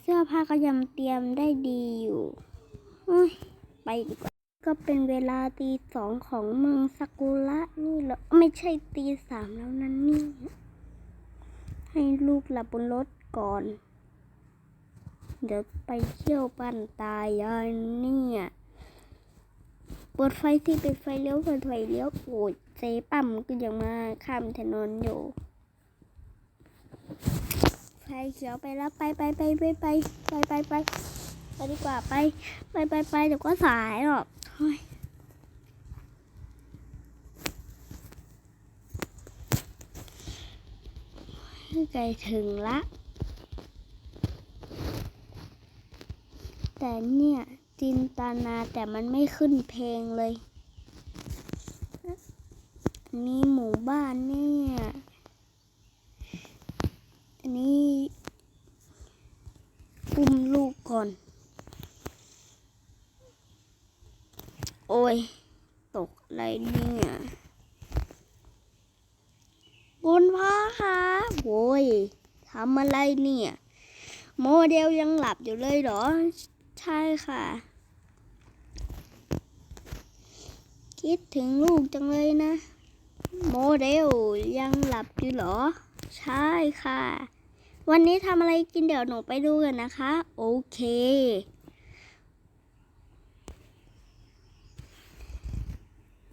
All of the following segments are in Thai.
เสื้อผ้าก็ยังเตรียมได้ดีอยู่ยไปดีกว่า ก็เป็นเวลาตีสองของเมืองซากุระนี่เหรอไม่ใช่ตีสามแล้วนั่นนี่ ให้ลูกหลับบนรถก่อน เดี๋ยวไปเที่ยวบ้านตายายเนี่ยเปิดไฟสิเปิดไฟเลี้ยวเปิดไฟเลี้ยวโอ้ยเจ๊ปั๊มก็ยังมาข้ามถนนอยู่ ไฟเขียวไปแล้วไปไปไปไปไปไปไปไปไปดีกว่าไปไปไปไปเดี๋ยวก็สายหรอกเฮ้ยใกล้ถึงละ แต่เนี่ยจินตนาแต่มันไม่ขึ้นเพลงเลยอันนี้หมู่บ้านเนี่ย อันนี้อุ้มลูกก่อน โอ้ย ตกอะไรเนี่ยคุณพ่อคะโว้ยทำอะไรเนี่ย โมเดลยังหลับอยู่เลยเหรอ ใช่ค่ะ คิดถึงลูกจังเลยนะ โมเดลยังหลับอยู่เหรอ ใช่ค่ะ วันนี้ทำอะไรกินเดี๋ยวหนูไปดูกันนะคะ โอเค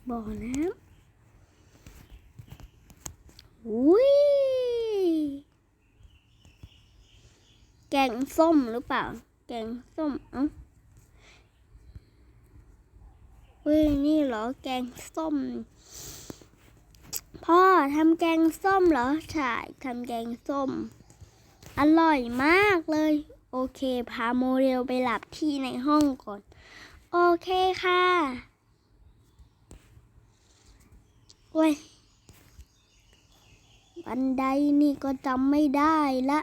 บ่อน้ำอุ้ยแกงส้มหรือเปล่า แกงส้มเอ้าเฮ้ยนี่เหรอแกงส้ม พ่อทำแกงส้มเหรอใช่ทำแกงส้ม อร่อยมากเลย โอเค พาโมเดลไปหลับที่ในห้องก่อน โอเคค่ะเว้ยบันไดนี่ก็จำไม่ได้ละ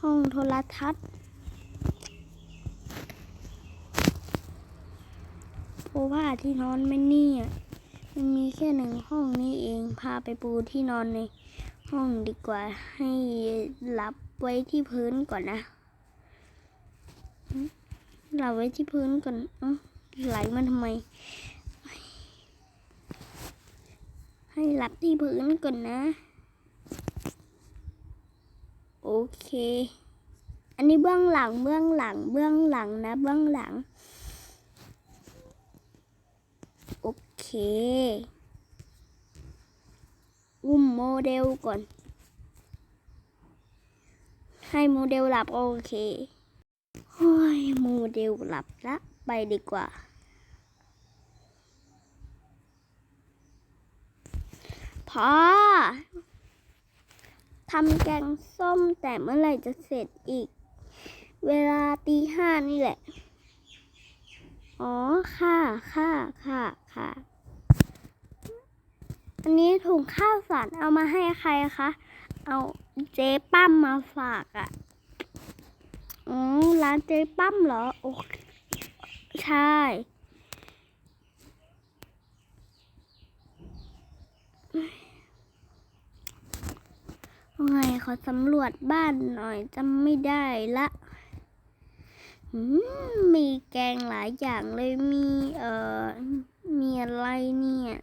ห้องโทรทัศน์เพราะว่าที่นอนไม่นี่มันมีแค่หนึ่งห้องนี้เอง พาไปปูที่นอนใน ห้องดีกว่าให้หลับไว้ที่พื้นก่อนนะหลับไว้ที่พื้นก่อนเอ้าไหลมาทำไม ให้หลับที่พื้นก่อนนะ โอเค อันนี้เบื้องหลังเบื้องหลังเบื้องหลังนะ เบื้องหลัง โอเค อุ้มโมเดลก่อน ให้โมเดลหลับโอเคโอ้ยโมเดลหลับละไปดีกว่า พอทำแกงส้มแต่เมื่อไหร่จะเสร็จอีก เวลาตีห้านี่แหละ อ๋อ ค่ะ ค่ะ ค่ะ ค่ะ อันนี้ถุงข้าวสารเอามาให้ใครคะ เอาเจ๊ปั้มมาฝากอะ่ะอ๋อร้านเจ๊ปั้มเหรอ โอเค ใช่ ไงขอสำรวจบ้านหน่อยจำไม่ได้ละมมีแกงหลายอย่างเลยมีเอ่อมีอะไรเนี่ย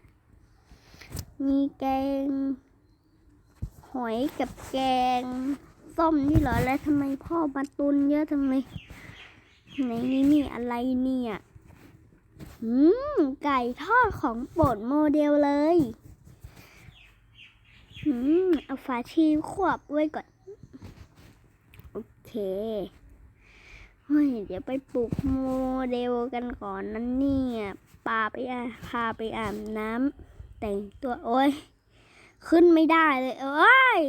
มีแกง หอยกับแกง ส้มนี่เหรอ แล้วทำไมพ่อมาตุนเยอะจังเลยในนี้มีอะไรเนี่ย อืม ไก่ทอดของโปรดโมเดลเลย อืม เอาฝาชีควบไว้ก่อน โอเคเฮ้ย เดี๋ยวไปปลุกโมเดลกันก่อนนั้นเนี่ยปาไปอาพาไปอาบน้ำ แต่งตัวโอ้ยขึ้นไม่ได้เลยเอ้ย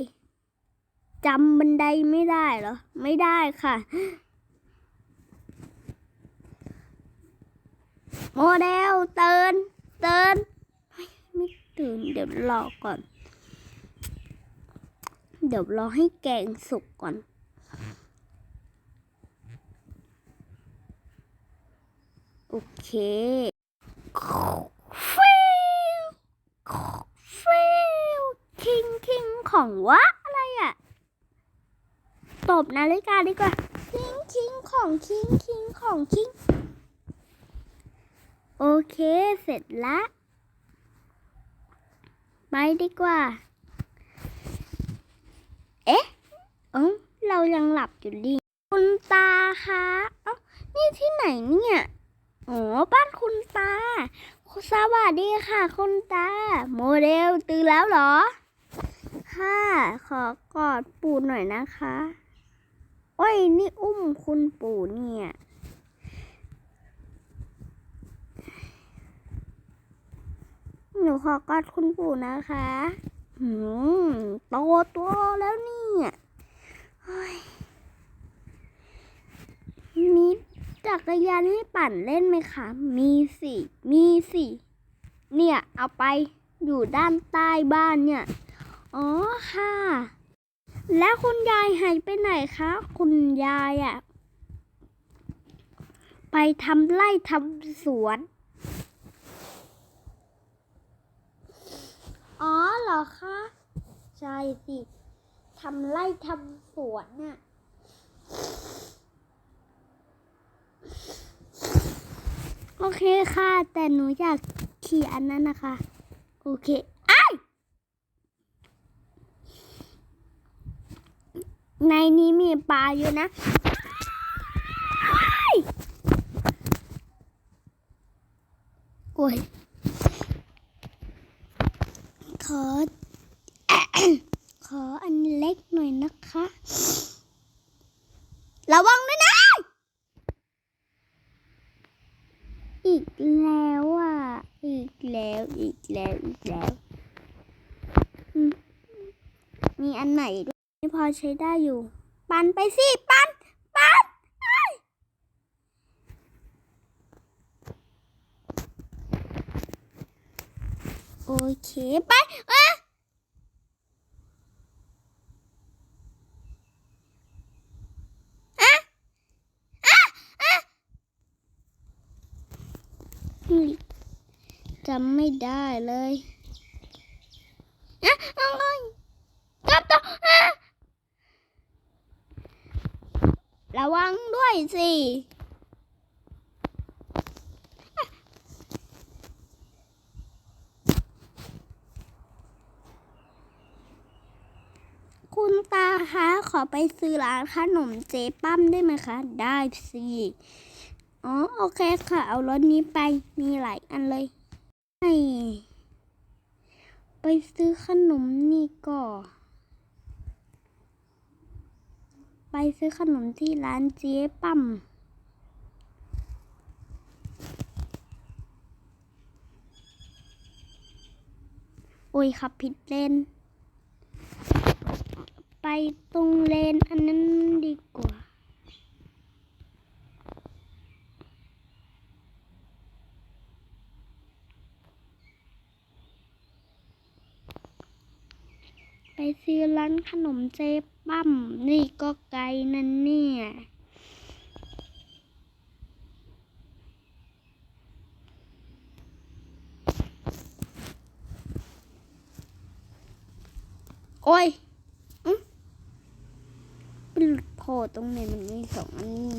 จำบันไดไม่ได้เหรอ ไม่ได้ค่ะโมเดลเตือนเตือนไม่ตื่นเดี๋ยวรอก่อน เดี๋ยวรอให้แกงสุกก่อนโอเคฟิว ฟิวคิงคิงของวะอะไรอะตบนาฬิกาดีกว่าคิงคิงของคิงคิงของคิงโอเคเสร็จละไปดีกว่า เอ๊ะเออเรายังหลับอยู่ดีคุณตาคะเอ้านี่ที่ไหนเนี่ยอ๋อบ้านคุณตา สวัสดีค่ะ คุณตา โมเดลตื่นแล้วเหรอ ค่ะ ขอกอดปู่หน่อยนะคะ โอ้ย นี่อุ้มคุณปู่เนี่ย หนูขอกอดคุณปู่นะคะ หืม โตตัวแล้วเนี่ยเฮ้ยมี จักรยานให้ปั่นเล่นไหมคะ มีสิ มีสิ เนี่ย เอาไปอยู่ด้านใต้บ้านเนี่ย อ๋อค่ะ แล้วคุณยายหายไปไหนคะ คุณยายอะไปทำไร่ทำสวน อ๋อเหรอคะ ใช่สิ ทำไร่ทำสวนน่ะ โอเคค่ะ แต่หนูอยากขี่อันนั้นนะคะ โอเคไอในนี้มีปลาอยู่นะอ้ายโอ้ยขอ ขออันเล็กหน่อยนะคะ ระวังด้วยนะ อีกแล้วอะ อีกแล้ว อีกแล้ว อีกแล้วอืมมีอันไหนด้วยที่พอ ใช้ได้อยู่ ปั่นไปสิปั่นปั่นโอเคไปอะอะอะอะอืมจำไม่ได้เลยอะเอาไงจับตัวอะ ระวังด้วยสิคุณตาคะขอไปซื้อร้านขนมเจ๊ปั้มได้ไหมคะ ได้สิอ๋อโอเคค่ะ เอารถนี้ไปมีหลายอันเลยไปซื้อขนมนี่ก่อน ไปซื้อขนมที่ร้านเจ๊ปั๊มโอ้ยขับผิดเลน ไปตรงเลนอันนั้นดีกว่า ไปซื้อร้านขนมเจ๊ปั้ม นี่ก็ไกลนั่นเนี่ยโอ้ยอื้อเป็นโผล่ตรงไหนมันมีสองอันนี้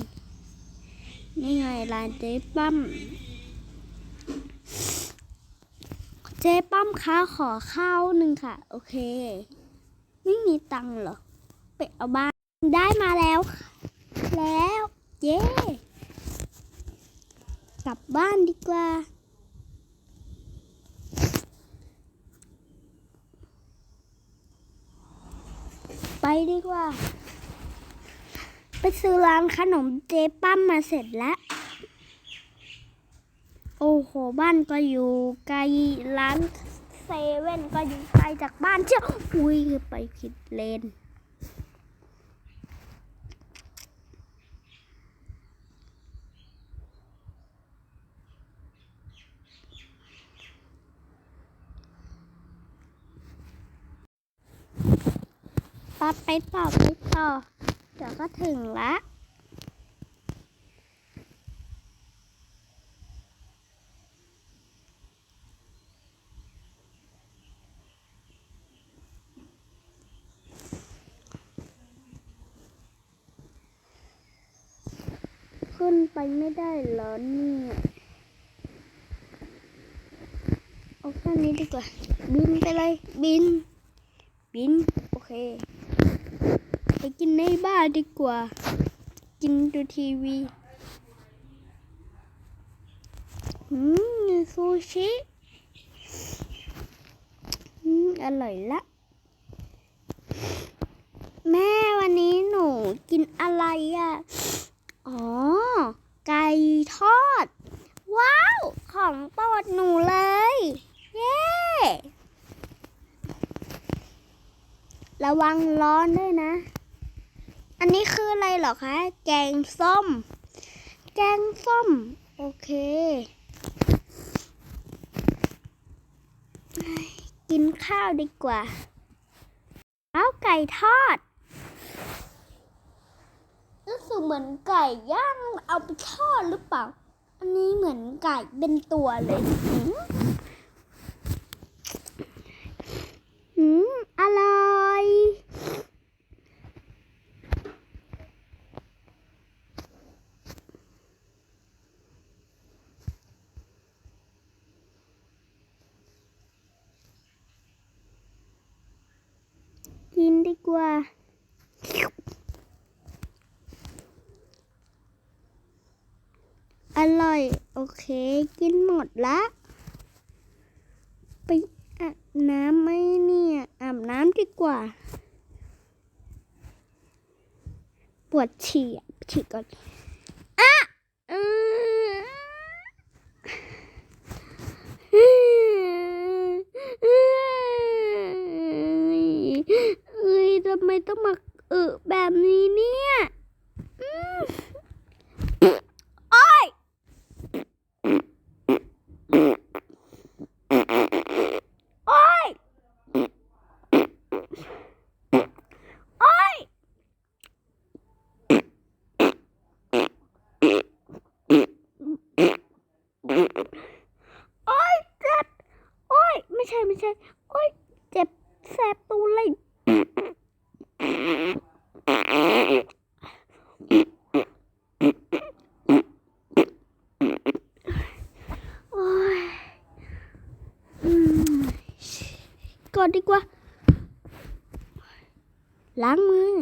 นี่ไงร้านเจ๊ปั้ม เจ๊ปั้มคะขอข้าวหนึ่งค่ะ โอเค ไม่มีตังค์เหรอ ไปเอาบ้านได้มาแล้ว แล้วเย้กลับบ้านดีกว่า ไปดีกว่า ไปซื้อร้านขนมเจ๊ปั้มมาเสร็จแล้ว โอ้โห บ้านก็อยู่ไกลร้าน เซเว่นก็อยู่ไกลจากบ้านเชียวอุ้ยไปผิดเลนไปต่อไปต่อเดี๋ยวก็ถึงละ ขึ้น ไปไม่ได้เหรอเนี่ยเอาแค่นี้ดีกว่า บินไปเลยบิน บิน โอเค ไปกินในบ้านดีกว่า กินดูทีวีอืมซูชิอืมอร่อยละแม่วันนี้หนูกินอะไรอะอ ไก่ทอด ว้าว ของโปรดหนูเลย เย้ ระวังร้อนด้วยนะ อันนี้คืออะไรหรอคะ แกงส้ม แกงส้ม โอเค กินข้าวดีกว่าเอาไก่ทอดรู้สึกเหมือนไก่ย่างเอาไปทอดหรือเปล่า อันนี้เหมือนไก่เป็นตัวเลยหืมหืมอร่อยกินดีกว่า ร่อย โอเค กินหมดละไปอาบน้ำไหมเนี่ย อาบน้ำดีกว่า ปวดฉี่ฉี่ก่อนอะอืมเอ้ยทำไมต้องมาเออแบบนี้เนี่ยอืมโอ๊ย โอ๊ย โอ๊ย โอ๊ย เจ็บ โอ๊ย ไม่ใช่ไม่ใช่ โอ๊ย เจ็บแสบตูดเลย โอ๊ย อืม กดดีกว่า ล้างมือ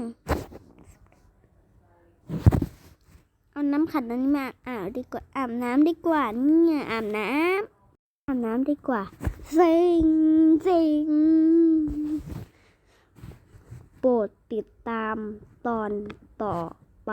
เอาน้ำขัดนั้นมาอาบดีกว่าอาบน้ำดีกว่าเนี่ยอาบน้ำอาบน้ำดีกว่าสิงสิงโปรดติดตามตอนต่อไป